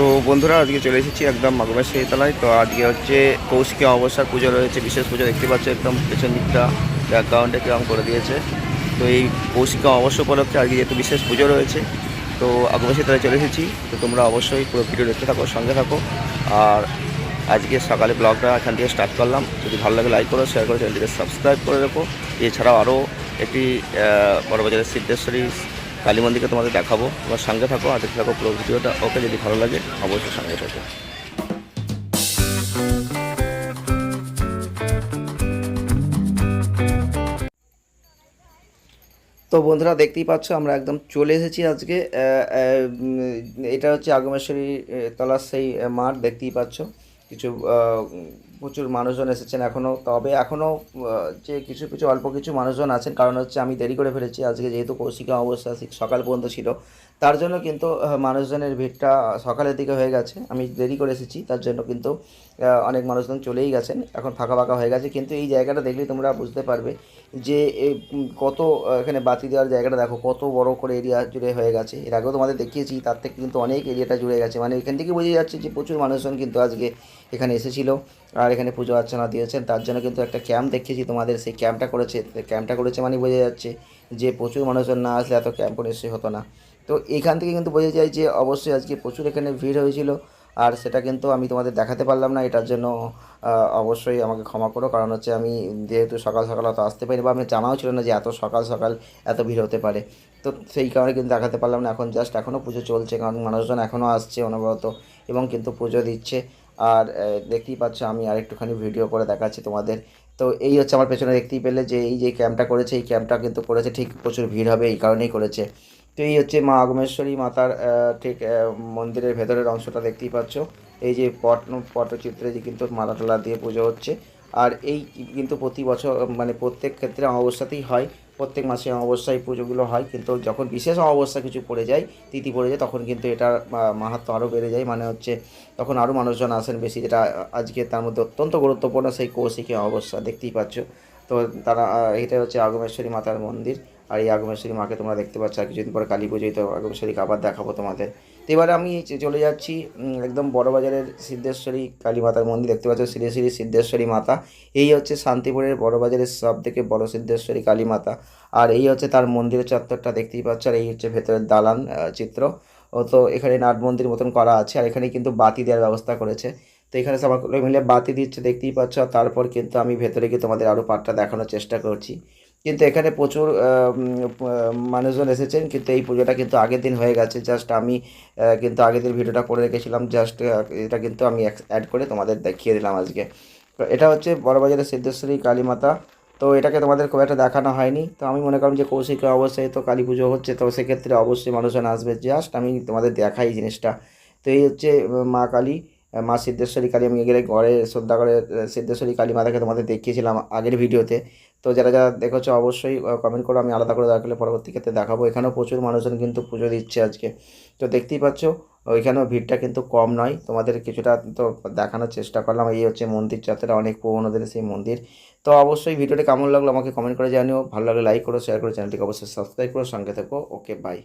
তো বন্ধুরা, আজকে চলে এসেছি একদম মাগুমার তলায় তো আজকে হচ্ছে কৌশিকী অবস্থার পুজো রয়েছে, বিশেষ পুজো দেখতে পাচ্ছ একদম পেছন দিকটা ব্যাকগ্রাউন্ডে কেমন করে দিয়েছে। তো এই কৌশিকী অবশ্য উপলক্ষে আজকে যেহেতু বিশেষ পুজো রয়েছে, তো আগুমাসী তলায় চলে এসেছি। তো তোমরা অবশ্যই পুরো ভিডিও দেখতে থাকো, সঙ্গে থাকো। আর আজকে সকালে ব্লগটা এখান থেকে স্টার্ট করলাম। যদি ভালো লাগে লাইক করো শেয়ার করো চ্যানেলটিকে সাবস্ক্রাইব করে রাখো। এছাড়াও আরও একটি বড়বাজারের সিদ্ধেশ্বরী কালী মন্দিরকে তোমাদের দেখাবো। তোমার সঙ্গে থাকো আর দেখতে থাকো পুরো ভিডিওটা। ওকে, যদি ভালো লাগে, অবশ্যই সঙ্গে থাকো। তো বন্ধুরা, দেখতেই পাচ্ছ, আমরা একদম চলে এসেছি আজকে। এটা হচ্ছে আগমেশ্বরী তলার সেই মাঠ, দেখতেই পাচ্ছ। কিছু প্রচুর মানুষজন এসেছেন এখনও তবে এখনও যে কিছু কিছু, অল্প কিছু মানুষজন আছেন, কারণ হচ্ছে আমি দেরি করে ফেলেছি। আজকে যেহেতু কৌশিকা অবস্থা সকাল পর্যন্ত ছিল। তার জন্য কিন্তু মানুষজনের ভিড়টা সকালের দিকে হয়ে গেছে। আমি দেরি করে এসেছি, তার জন্য কিন্তু অনেক মানুষজন চলেই গেছেন। এখন ফাঁকা ফাঁকা হয়ে গেছে। কিন্তু এই জায়গাটা দেখলে তোমরা বুঝতে পারবে যে কত এখানে বাতি দেওয়ার জায়গাটা দেখো, কত বড় করে এরিয়া জুড়ে হয়ে গেছে। এর আগেও তোমাদের দেখিয়েছি, তার থেকে কিন্তু অনেক এরিয়াটা জুড়ে গেছে। মানে এখান থেকে বোঝা যাচ্ছে যে প্রচুর মানুষজন কিন্তু আজকে এখানে এসেছিল আর এখানে পুজো অর্চনা দিয়েছেন। তার জন্য কিন্তু একটা ক্যাম্প দেখিয়েছি, তোমাদের সেই ক্যাম্পটা করেছে। ক্যাম্পটা করেছে মানে বোঝা যাচ্ছে যে প্রচুর মানুষজন না আসলে এত ক্যাম্প নিশ্চয়ই হতো না। তো এখান থেকে কিন্তু বোঝা যায় যে অবশ্যই আজকে প্রচুর এখানে ভিড় হয়েছিল আর সেটা কিন্তু আমি তোমাদের দেখাতে পারলাম না। এটার জন্য অবশ্যই আমাকে ক্ষমা করো। কারণ হচ্ছে আমি যেহেতু সকাল সকাল অত আসতে পারিনি বা আমি জানাও ছিল না যে এত সকাল সকাল এত ভিড় হতে পারে। তো সেই কারণে কিন্তু দেখাতে পারলাম না। এখন জাস্ট এখনও পুজো চলছে, কারণ মানুষজন এখনও আসছে অনবরত এবং কিন্তু পুজো দিচ্ছে। আর দেখতেই পাচ্ছ আমি আরেকটুখানি ভিডিও করে দেখাচ্ছি তোমাদের। তো এই হচ্ছে আমার পেছনে দেখতেই পেলে যে এই যে ক্যাম্পটা করেছে, এই ক্যাম্পটা কিন্তু করেছে, ঠিক প্রচুর ভিড় হবে, এই কারণেই করেছে। তো এই হচ্ছে মা আগমেশ্বরী মাতার ঠিক মন্দিরের ভেতরের অংশটা দেখতেই পাচ্ছ। এই যে পট পটচিত্রে যে কিন্তু মালা টালা দিয়ে পুজো হচ্ছে। আর এই কিন্তু প্রতি বছর মানে প্রত্যেক ক্ষেত্রে অবস্থাতেই হয়। প্রত্যেক মাসে অমাবস্যায় পুজোগুলো হয়, কিন্তু যখন বিশেষ অমাবস্যা কিছু পড়ে যায়, তিথি পড়ে যায়, তখন কিন্তু এটার মাহাত্ম আরও বেড়ে যায়। মানে হচ্ছে, তখন আরও মানুষজন আসেন বেশি। যেটা আজকে তার মধ্যে অত্যন্ত গুরুত্বপূর্ণ, সেই কৌশিকী অমাবস্যা, দেখতেই পাচ্ছ। তো তারা এটা হচ্ছে আগমেশ্বরী মাতার মন্দির। আর এই আগমেশ্বরী মাকে তোমরা দেখতে পাচ্ছ, আর কিছুদিন পরে কালী পুজোয় তো আগমেশ্বরীকে আবার দেখাবো তোমাদের। তো এবারে আমি চলে যাচ্ছি একদম বড়বাজারের সিদ্ধেশ্বরী কালী মাতার মন্দির, দেখতে পাচ্ছ শ্রী শ্রী সিদ্ধেশ্বরী মাতা। এই হচ্ছে শান্তিপুরের বড়বাজারের সব থেকে বড় সিদ্ধেশ্বরী কালী মাতা। আর এই হচ্ছে তার মন্দিরের চত্বরটা দেখতেই পাচ্ছ, আর এই হচ্ছে ভেতরের দালান চিত্র। ও তো এখানে নাট মন্দির মতন করা আছে, আর এখানে কিন্তু বাতি দেওয়ার ব্যবস্থা করেছে। তো এখানে সবাই মিলে বাতি দিচ্ছে, দেখতেই পাচ্ছ। তারপর কিন্তু আমি ভেতরে গিয়ে তোমাদের আরও পার্টটা দেখানোর চেষ্টা করছি। কিন্তু এখানে প্রচুর মানুষজন এসেছেন। কিন্তু এই পুজোটা কিন্তু আগের দিন হয়ে গেছে। জাস্ট আমি কিন্তু আগের দিন ভিডিওটা করে রেখেছিলাম। জাস্ট এটা কিন্তু আমি অ্যাড করে তোমাদের দেখিয়ে দিলাম আজকে। এটা হচ্ছে বড়বাজারের সিদ্ধেশ্বরী কালী মাতা। তো এটাকে তোমাদের খুব একটা দেখানো হয়নি। তো আমি মনে করলাম যে কৌশিক অবশ্যই তো কালী পুজো হচ্ছে। তো সেক্ষেত্রে অবশ্যই মানুষজন আসবে। জাস্ট আমি তোমাদের দেখাই জিনিসটা। তো এই হচ্ছে মা কালী। মা সিদ্ধেশ্বরী কালী, আমি গেলে ঘরে শ্রদ্ধা করে সিদ্ধেশ্বরী কালী মাতাকে তোমাদের দেখিয়েছিলাম আগের ভিডিওতে। তো যারা যারা দেখেছ, অবশ্যই কমেন্ট করো, আমি আলাদা করে দেখালে পরবর্তী ক্ষেত্রে দেখাবো। এখানেও প্রচুর মানুষজন কিন্তু পুজো দিচ্ছে আজকে। তো দেখতেই পাচ্ছ, ওইখানেও ভিড়টা কিন্তু কম নয়। তোমাদের কিছুটা তো দেখানোর চেষ্টা করলাম। এই হচ্ছে মন্দির যাত্রা অনেক পুরোনো দিনের সেই মন্দির। তো অবশ্যই ভিডিওটা কেমন লাগল আমাকে কমেন্ট করে জানিও। ভালো লাগলে লাইক করো শেয়ার করো চ্যানেলটিকে অবশ্যই সাবস্ক্রাইব করো। সঙ্গে থাকো। Okay bye